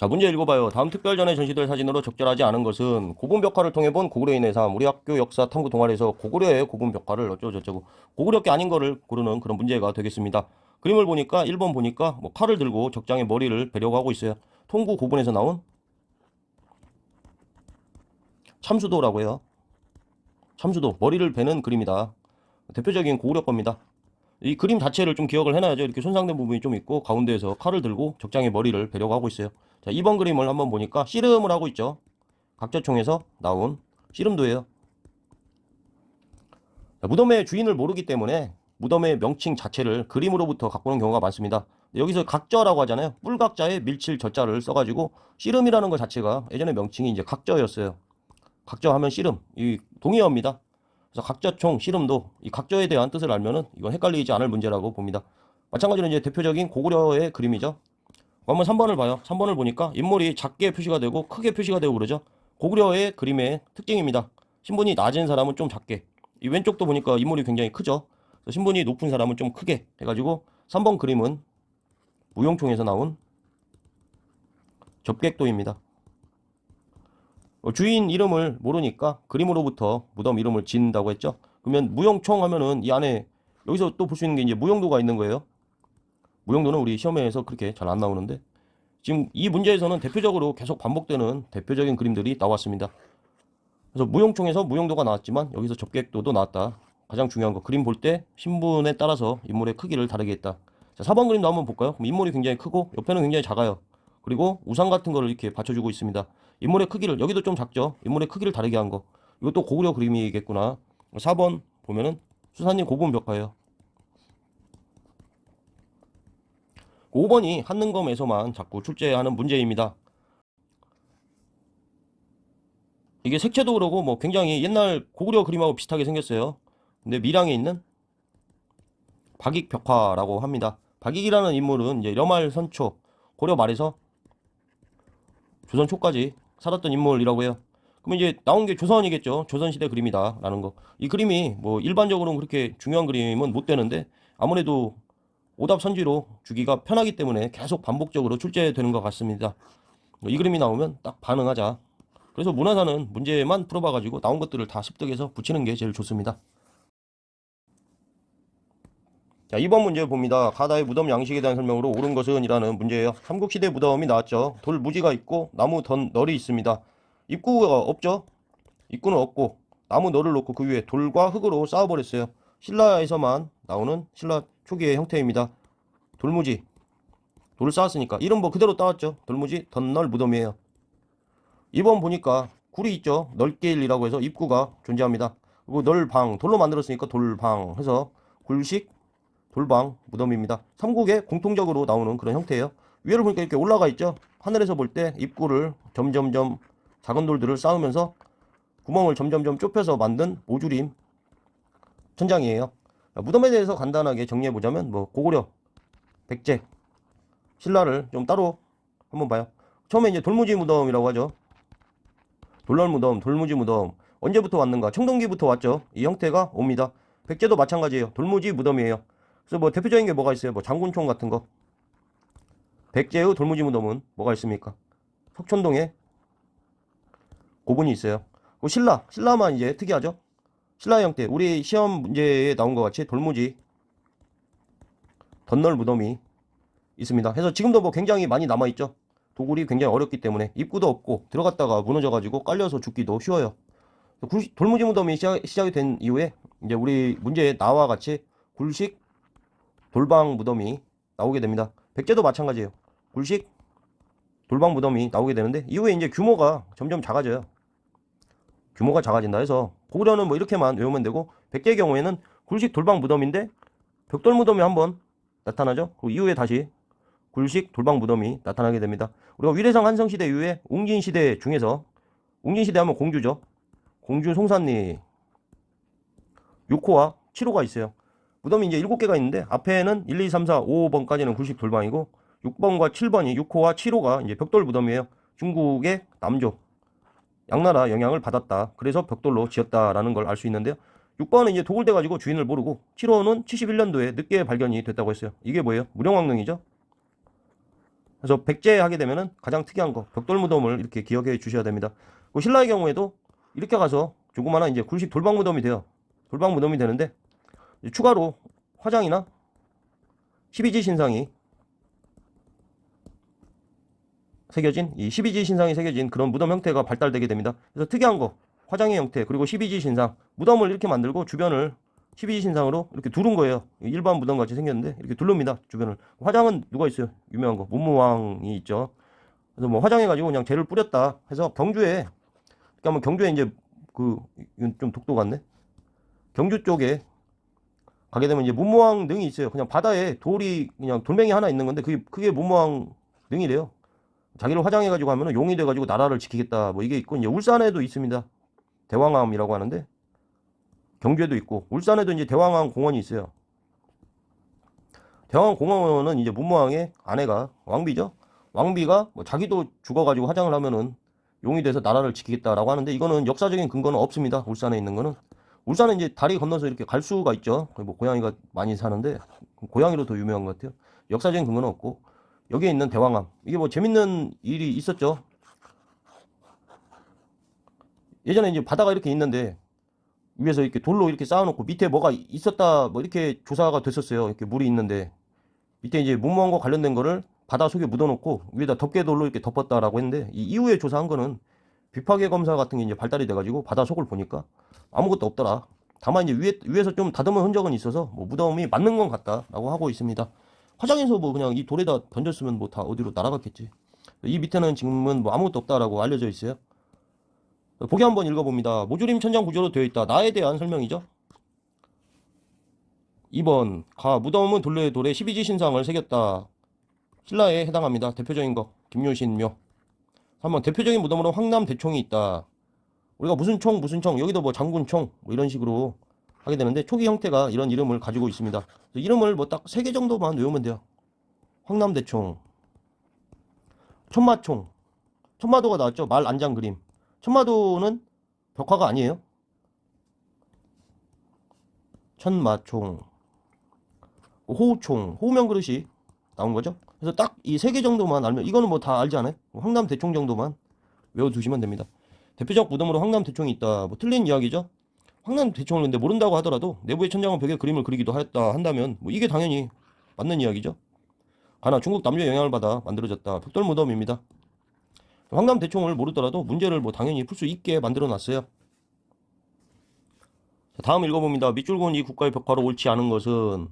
자, 문제 읽어봐요. 다음 특별전에 전시될 사진으로 적절하지 않은 것은 고분벽화를 통해 본 고구려인의 삶. 우리 학교 역사 탐구 동아리에서 고구려의 고분벽화를 어쩌고저쩌고 고구려께 아닌 거를 고르는 그런 문제가 되겠습니다. 그림을 보니까 1번 보니까 뭐 칼을 들고 적장의 머리를 베려고 하고 있어요. 통구 고분에서 나온 참수도라고 해요. 참수도 머리를 베는 그림이다. 대표적인 고구려 겁니다. 이 그림 자체를 좀 기억을 해놔야죠. 이렇게 손상된 부분이 좀 있고 가운데에서 칼을 들고 적장의 머리를 베려고 하고 있어요. 자, 2번 그림을 한번 보니까 씨름을 하고 있죠. 각자총에서 나온 씨름도예요. 자, 무덤의 주인을 모르기 때문에 무덤의 명칭 자체를 그림으로부터 갖고 오는 경우가 많습니다. 여기서 각저라고 하잖아요. 뿔각자에 밀칠 저자를 써가지고 씨름이라는 것 자체가 예전에 명칭이 이제 각저였어요. 각저 하면 씨름, 이 동의어입니다. 그래서 각자총 씨름도 이 각저에 대한 뜻을 알면은 이건 헷갈리지 않을 문제라고 봅니다. 마찬가지로 이제 대표적인 고구려의 그림이죠. 한번 3번을 봐요. 3번을 보니까 인물이 작게 표시가 되고 크게 표시가 되고 그러죠. 고구려의 그림의 특징입니다. 신분이 낮은 사람은 좀 작게. 이 왼쪽도 보니까 인물이 굉장히 크죠. 신분이 높은 사람은 좀 크게 해가지고 3번 그림은 무용총에서 나온 접객도입니다. 어, 주인 이름을 모르니까 그림으로부터 무덤 이름을 짓는다고 했죠. 그러면 무용총 하면은 이 안에 여기서 또 볼 수 있는 게 이제 무용도가 있는 거예요. 무용도는 우리 시험에서 그렇게 잘 안 나오는데 지금 이 문제에서는 대표적으로 계속 반복되는 대표적인 그림들이 나왔습니다. 그래서 무용총에서 무용도가 나왔지만 여기서 접객도도 나왔다. 가장 중요한 거 그림 볼 때 신분에 따라서 인물의 크기를 다르게 했다. 자, 4번 그림도 한번 볼까요? 인물이 굉장히 크고 옆에는 굉장히 작아요. 그리고 우상 같은 거를 이렇게 받쳐주고 있습니다. 인물의 크기를 여기도 좀 작죠. 인물의 크기를 다르게 한 거. 이것도 고구려 그림이겠구나. 4번 보면은 수사님 고분 벽화예요. 5번이 한능검에서만 자꾸 출제하는 문제입니다. 이게 색채도 그러고 뭐 굉장히 옛날 고구려 그림하고 비슷하게 생겼어요. 근데 밀양에 있는 박익 벽화라고 합니다. 박익이라는 인물은 이제 여말 선초 고려 말에서 조선 초까지 살았던 인물이라고 해요. 그럼 이제 나온 게 조선이겠죠. 조선시대 그림이다라는 거. 이 그림이 뭐 일반적으로는 그렇게 중요한 그림은 못 되는데 아무래도 오답 선지로 주기가 편하기 때문에 계속 반복적으로 출제되는 것 같습니다. 이 그림이 나오면 딱 반응하자. 그래서 문화사는 문제만 풀어봐가지고 나온 것들을 다 습득해서 붙이는 게 제일 좋습니다. 자, 2번 문제 봅니다. 가다의 무덤 양식에 대한 설명으로 옳은 것은 이라는 문제예요. 삼국시대 무덤이 나왔죠. 돌 무지가 있고 나무 던 널이 있습니다. 입구가 없죠? 입구는 없고 나무 널을 놓고 그 위에 돌과 흙으로 쌓아버렸어요. 신라에서만 나오는 신라 초기의 형태입니다. 돌무지. 돌을 쌓았으니까 이름 뭐 그대로 따왔죠. 돌무지 덧널 무덤이에요. 2번 보니까 굴이 있죠. 널길이라고 해서 입구가 존재합니다. 그리고 널방 돌로 만들었으니까 돌방 해서 굴식 돌방 무덤입니다. 삼국에 공통적으로 나오는 그런 형태예요. 위를 보니까 이렇게 올라가 있죠. 하늘에서 볼 때 입구를 점점점 작은 돌들을 쌓으면서 구멍을 점점점 좁혀서 만든 오주림 천장이에요. 무덤에 대해서 간단하게 정리해 보자면 뭐 고구려, 백제, 신라를 좀 따로 한번 봐요. 처음에 이제 돌무지 무덤이라고 하죠. 돌널 무덤, 돌무지 무덤 언제부터 왔는가? 청동기부터 왔죠. 이 형태가 옵니다. 백제도 마찬가지예요. 돌무지 무덤이에요. 그래서 뭐 대표적인 게 뭐가 있어요? 뭐 장군총 같은 거. 백제의 돌무지 무덤은 뭐가 있습니까? 석촌동에 고분이 있어요. 그 신라, 신라만 이제 특이하죠. 신라 형태, 우리 시험 문제에 나온 것 같이 돌무지 덧널 무덤이 있습니다. 그래서 지금도 뭐 굉장히 많이 남아 있죠. 도굴이 굉장히 어렵기 때문에 입구도 없고 들어갔다가 무너져가지고 깔려서 죽기도 쉬워요. 굴- 돌무지 무덤이 시작, 시작이 된 이후에 이제 우리 문제에 나와 같이 굴식 돌방 무덤이 나오게 됩니다. 백제도 마찬가지예요. 굴식 돌방 무덤이 나오게 되는데 이후에 이제 규모가 점점 작아져요. 규모가 작아진다 해서 고구려는 뭐 이렇게만 외우면 되고 백제의 경우에는 굴식 돌방 무덤인데 벽돌 무덤이 한번 나타나죠. 그 이후에 다시 굴식 돌방 무덤이 나타나게 됩니다. 우리가 위례성 한성 시대 이후에 웅진 시대 중에서 웅진 시대 하면 공주죠. 공주 송산리 6호와 7호가 있어요. 무덤이 이제 7개가 있는데 앞에는 1, 2, 3, 4, 5번까지는 굴식 돌방이고 6번과 7번이 6호와 7호가 이제 벽돌 무덤이에요. 중국의 남조 양나라 영향을 받았다. 그래서 벽돌로 지었다라는 걸 알 수 있는데요. 6번은 이제 도굴돼 가지고 주인을 모르고 7호는 71년도에 늦게 발견이 됐다고 했어요. 이게 뭐예요? 무령왕릉이죠. 그래서 백제하게 되면은 가장 특이한 거 벽돌 무덤을 이렇게 기억해 주셔야 됩니다. 그 신라의 경우에도 이렇게 가서 조그마한 이제 굴식 돌방 무덤이 돼요. 돌방 무덤이 되는데 추가로 화장이나 12지 신상이 새겨진 이 12지 신상이 새겨진 그런 무덤 형태가 발달되게 됩니다. 그래서 특이한 거 화장의 형태 그리고 12지 신상 무덤을 이렇게 만들고 주변을 12지 신상으로 이렇게 두른 거예요. 일반 무덤 같이 생겼는데 이렇게 둘릅니다. 주변을 화장은 누가 있어요? 유명한 거 문무왕이 있죠. 그래서 뭐 화장해가지고 그냥 재를 뿌렸다 해서 경주에 그러니까 경주에 이제 그 이건 좀 독도 같네. 경주 쪽에 가게 되면 이제 문무왕 능이 있어요. 그냥 바다에 돌이 그냥 돌멩이 하나 있는 건데 그게 그게 문무왕 능이래요. 자기를 화장해가지고 하면은 용이 돼가지고 나라를 지키겠다. 뭐 이게 있고 이제 울산에도 있습니다. 대왕암이라고 하는데 경주에도 있고 울산에도 이제 대왕암 공원이 있어요. 대왕암 공원은 이제 문무왕의 아내가 왕비죠. 왕비가 뭐 자기도 죽어가지고 화장을 하면은 용이 돼서 나라를 지키겠다라고 하는데 이거는 역사적인 근거는 없습니다. 울산에 있는 거는 울산은 이제 다리 건너서 이렇게 갈 수가 있죠. 뭐 고양이가 많이 사는데 고양이로 더 유명한 것 같아요. 역사적인 근거는 없고 여기에 있는 대왕암 이게 뭐 재밌는 일이 있었죠. 예전에 이제 바다가 이렇게 있는데 위에서 이렇게 돌로 이렇게 쌓아놓고 밑에 뭐가 있었다 뭐 이렇게 조사가 됐었어요. 이렇게 물이 있는데 밑에 이제 문무왕과 관련된 거를 바다 속에 묻어놓고 위에다 덮개돌로 이렇게 덮었다라고 했는데 이 이후에 조사한 거는 비파괴 검사 같은 게 이제 발달이 돼가지고 바다 속을 보니까 아무것도 없더라. 다만 이제 위에 위에서 좀 다듬은 흔적은 있어서 뭐 무덤이 맞는 건 같다라고 하고 있습니다. 화장해서 뭐 그냥 이 돌에다 던졌으면 뭐 다 어디로 날아갔겠지. 이 밑에는 지금은 뭐 아무것도 없다라고 알려져 있어요. 보기 한번 읽어봅니다. 모조림 천장 구조로 되어 있다. 나에 대한 설명이죠. 2번 가 무덤은 돌레 돌에 12지 신상을 새겼다. 신라에 해당합니다. 대표적인 거 김효신 묘. 3번 대표적인 무덤으로 황남 대총이 있다. 우리가 무슨 총 무슨 총 여기도 뭐 장군 총 뭐 이런 식으로 하게 되는데 초기 형태가 이런 이름을 가지고 있습니다. 이름을 뭐 딱 세 개 정도만 외우면 돼요. 황남 대총, 천마총, 천마도가 나왔죠. 말 안장 그림. 천마도는 벽화가 아니에요. 천마총, 호우총, 호우명 그릇이 나온 거죠. 그래서 딱 이 세 개 정도만 알면 이거는 뭐 다 알지 않아요? 황남 대총 정도만 외워두시면 됩니다. 대표적 무덤으로 황남 대총이 있다. 뭐 틀린 이야기죠. 황남 대총을 근데 모른다고 하더라도 내부의 천장은 벽에 그림을 그리기도 하였다 한다면 뭐 이게 당연히 맞는 이야기죠. 가나 중국 남녀 영향을 받아 만들어졌다. 벽돌 무덤입니다. 황남 대총을 모르더라도 문제를 뭐 당연히 풀 수 있게 만들어 놨어요. 자, 다음 읽어봅니다. 밑줄 그은 이 국가의 벽화로 옳지 않은 것은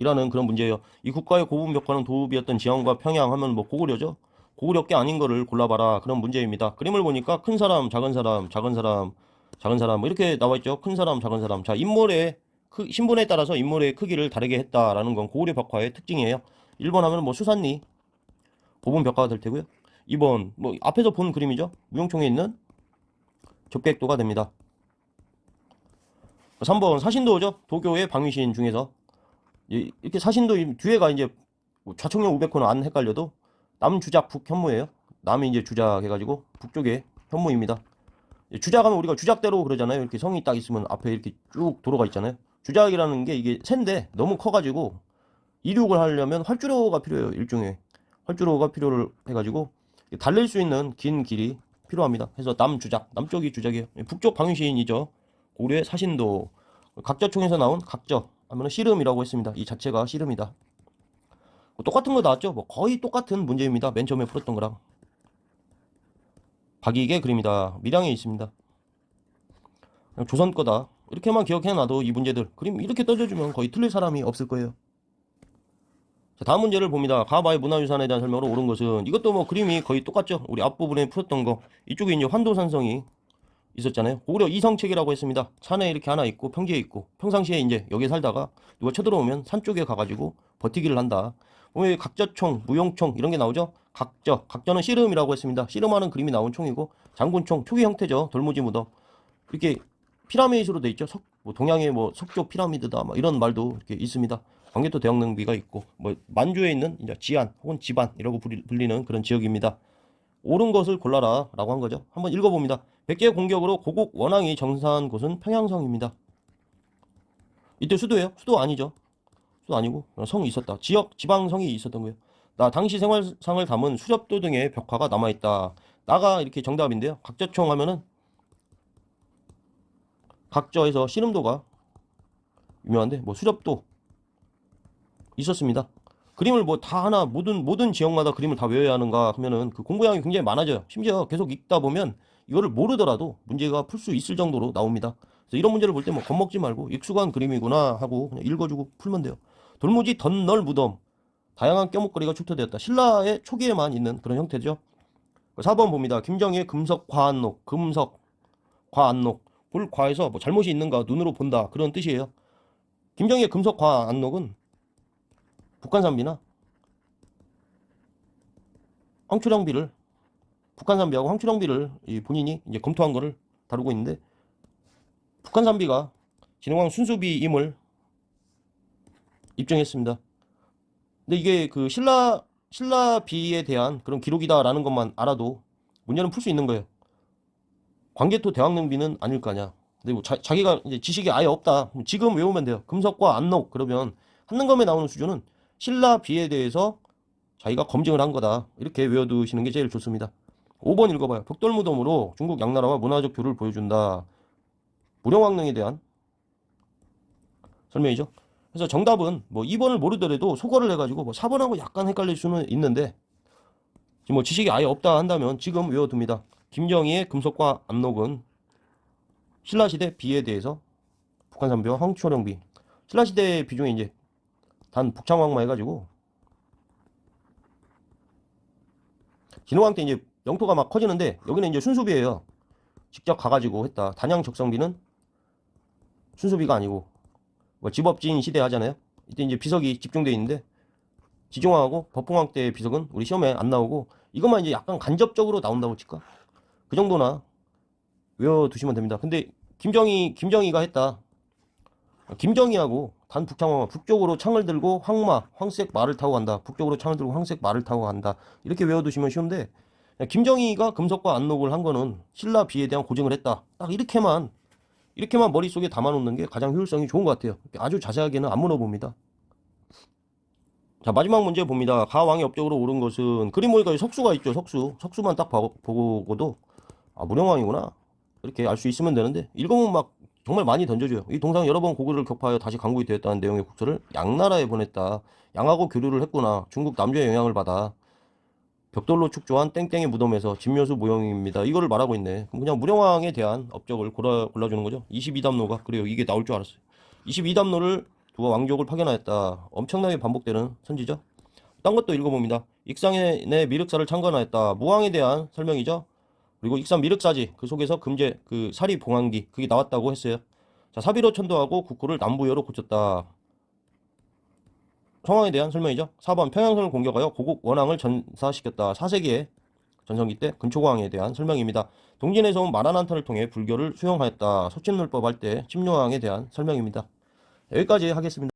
이라는 그런 문제예요. 이 국가의 고분 벽화는 도읍이었던 지형과 평양 하면 뭐 고구려죠. 고구려 게 아닌 거를 골라봐라 그런 문제입니다. 그림을 보니까 큰 사람, 작은 사람, 작은 사람, 작은 사람 뭐 이렇게 나와 있죠. 큰 사람, 작은 사람. 자 인물의 크, 신분에 따라서 인물의 크기를 다르게 했다라는 건 고구려 벽화의 특징이에요. 1번 하면 뭐 수산리 고분 벽화가 될 테고요. 2번 뭐 앞에서 본 그림이죠. 무용총에 있는 접객도가 됩니다. 3번 사신도죠. 도교의 방위신 중에서 이- 이렇게 사신도 이 뒤에가 이제 뭐 좌청령 500호는 안 헷갈려도 남 주작 북현무예요. 남이 이제 주작 해가지고 북쪽에 현무입니다. 이 주작하면 우리가 주작대로 그러잖아요. 이렇게 성이 딱 있으면 앞에 이렇게 쭉 도로가 있잖아요. 주작이라는 게 이게 샌데 너무 커가지고 이륙을 하려면 활주로가 필요해요. 일종의 활주로가 필요를 해가지고 달릴 수 있는 긴 길이 필요합니다. 그래서 남주작, 남쪽이 주작이에요. 북쪽 방위시인이죠. 고려의 사신도 각저총에서 나온 각저 하면 씨름이라고 했습니다. 이 자체가 씨름이다. 뭐 똑같은 거 나왔죠? 뭐 거의 똑같은 문제입니다. 맨 처음에 풀었던 거랑. 박이계 그림이다. 밀양에 있습니다. 조선 거다. 이렇게만 기억해놔도 이 문제들 그림 이렇게 떠져주면 거의 틀릴 사람이 없을 거예요. 자, 다음 문제를 봅니다. 가바의 문화유산에 대한 설명으로 옳은 것은 이것도 뭐 그림이 거의 똑같죠. 우리 앞부분에 풀었던 거 이쪽에 이제 환도산성이 있었잖아요. 고구려 이성책이라고 했습니다. 산에 이렇게 하나 있고 평지에 있고 평상시에 이제 여기에 살다가 누가 쳐들어오면 산 쪽에 가가지고 버티기를 한다. 보면 각저총, 무용총 이런 게 나오죠. 각저, 각저는 씨름이라고 했습니다. 씨름하는 그림이 나온 총이고 장군총 초기 형태죠. 돌무지 무덤 이렇게 피라미드로 돼 있죠. 석, 뭐 동양의 뭐 석조 피라미드다, 뭐 이런 말도 이렇게 있습니다. 광개토 대왕릉비가 있고 뭐 만주에 있는 이제 지안 혹은 지반 이라고 불리- 불리는 그런 지역입니다. 옳은 것을 골라라 라고 한 거죠. 한번 읽어봅니다. 백제 공격으로 고국 원앙이 정사한 곳은 평양성입니다. 이때 수도예요? 수도 아니죠. 수도 아니고 성이 있었다. 지역 지방성이 있었던 거예요. 나 당시 생활상을 담은 수렵도 등의 벽화가 남아있다. 나가 이렇게 정답인데요. 각저총 하면은 각저에서 씨름도가 유명한데 뭐 수렵도 있었습니다. 그림을 뭐 다 하나 모든 모든 지역마다 그림을 다 외워야 하는가 하면은 그 공부량이 굉장히 많아져요. 심지어 계속 읽다 보면 이거를 모르더라도 문제가 풀 수 있을 정도로 나옵니다. 그래서 이런 문제를 볼 때 뭐 겁먹지 말고 익숙한 그림이구나 하고 그냥 읽어주고 풀면 돼요. 돌무지 덧널 무덤 다양한 껴목거리가 출토되었다. 신라의 초기에만 있는 그런 형태죠. 4번 봅니다. 김정희의 금석 과안록 금석 과안록 볼 과에서 뭐 잘못이 있는가 눈으로 본다 그런 뜻이에요. 김정희의 금석 과안록은 북한산비나 황초령비를 북한산비하고 황초령비를 이 본인이 이제 검토한 거를 다루고 있는데 북한산비가 진흥왕 순수비임을 입증했습니다. 근데 이게 그 신라 신라비에 대한 그런 기록이다라는 것만 알아도 문제는 풀 수 있는 거예요. 광개토 대왕릉비는 아닐 거 아니야. 근데 뭐 자, 자기가 이제 지식이 아예 없다. 지금 외우면 돼요. 금석과 안록 그러면 한능검에 나오는 수준은 신라비에 대해서 자기가 검증을 한 거다. 이렇게 외워두시는 게 제일 좋습니다. 5번 읽어봐요. 벽돌무덤으로 중국 양나라와 문화적 교류를 보여준다. 무령왕릉에 대한 설명이죠. 그래서 정답은 뭐 2번을 모르더라도 소거를 해가지고 뭐 4번하고 약간 헷갈릴 수는 있는데 지금 뭐 지식이 아예 없다 한다면 지금 외워둡니다. 김정희의 금속과 압록은 신라시대 비에 대해서 북한산비와 황초령비 신라시대 비 중에 이제 단 북창왕만 해가지고 진흥왕 때 이제 영토가 막 커지는데 여기는 이제 순수비예요. 직접 가가지고 했다. 단양 적성비는 순수비가 아니고 뭐 집업진 시대 하잖아요. 이때 이제 비석이 집중돼 있는데 지중왕하고 법봉왕 때 비석은 우리 시험에 안 나오고 이것만 이제 약간 간접적으로 나온다고 칠까? 그 정도나 외워두시면 됩니다. 근데 김정희 김정희가 했다. 김정희하고 단 북창왕 북쪽으로 창을 들고 황마 황색 말을 타고 간다. 북쪽으로 창을 들고 황색 말을 타고 간다. 이렇게 외워두시면 쉬운데 김정희가 금속과 안록을 한 거는 신라 비에 대한 고증을 했다. 딱 이렇게만 이렇게만 머릿속에 담아놓는 게 가장 효율성이 좋은 것 같아요. 아주 자세하게는 안 물어봅니다. 자 마지막 문제 봅니다. 가왕이 업적으로 오른 것은 그림 보니까 석수가 있죠. 석수. 석수만 딱 봐- 보고도 아 무령왕이구나 이렇게 알 수 있으면 되는데 읽어보면 막 정말 많이 던져줘요. 이 동상 여러 번 고구려를 격파하여 다시 강국이 되었다는 내용의 국서를 양나라에 보냈다. 양하고 교류를 했구나. 중국 남조의 영향을 받아. 벽돌로 축조한 땡땡의 무덤에서 진묘수 모형입니다. 이거를 말하고 있네. 그냥 무령왕에 대한 업적을 골라, 골라주는 거죠. 22담로가. 그래요. 이게 나올 줄 알았어요. 22담로를 두어 왕족을 파견하였다. 엄청나게 반복되는 선지죠. 딴 것도 읽어봅니다. 익상의 내 미륵사를 창건하였다. 무왕에 대한 설명이죠. 그리고 익산 미륵사지 그 속에서 금제 그 사리 봉황기 그게 나왔다고 했어요. 자 사비로 천도하고 국호를 남부여로 고쳤다. 성왕에 대한 설명이죠. 4번 평양성을 공격하여 고국 원왕을 전사시켰다. 4세기의 전성기 때 근초광에 대한 설명입니다. 동진에서 온 마라난타를 통해 불교를 수용하였다. 소침놀법 할 때 침묘왕에 대한 설명입니다. 여기까지 하겠습니다.